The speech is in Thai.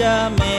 จะไม่